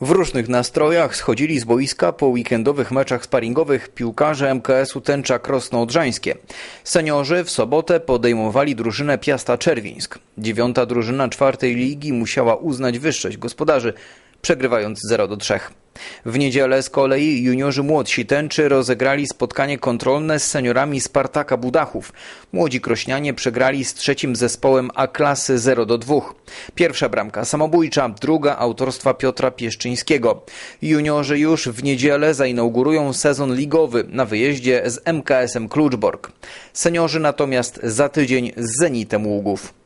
W różnych nastrojach schodzili z boiska po weekendowych meczach sparingowych piłkarze MKS-u Tęcza Krosno-Odrzańskie. Seniorzy w sobotę podejmowali drużynę Piasta Czerwińsk. Dziewiąta drużyna czwartej ligi musiała uznać wyższość gospodarzy, przegrywając 0 do 3. W niedzielę z kolei juniorzy młodsi Tęczy rozegrali spotkanie kontrolne z seniorami Spartaka Budachów. Młodzi Krośnianie przegrali z trzecim zespołem A-klasy 0 do 2. Pierwsza bramka samobójcza, druga autorstwa Piotra Pieszczyńskiego. Juniorzy już w niedzielę zainaugurują sezon ligowy na wyjeździe z MKS-em Kluczbork. Seniorzy natomiast za tydzień z Zenitem Ługów.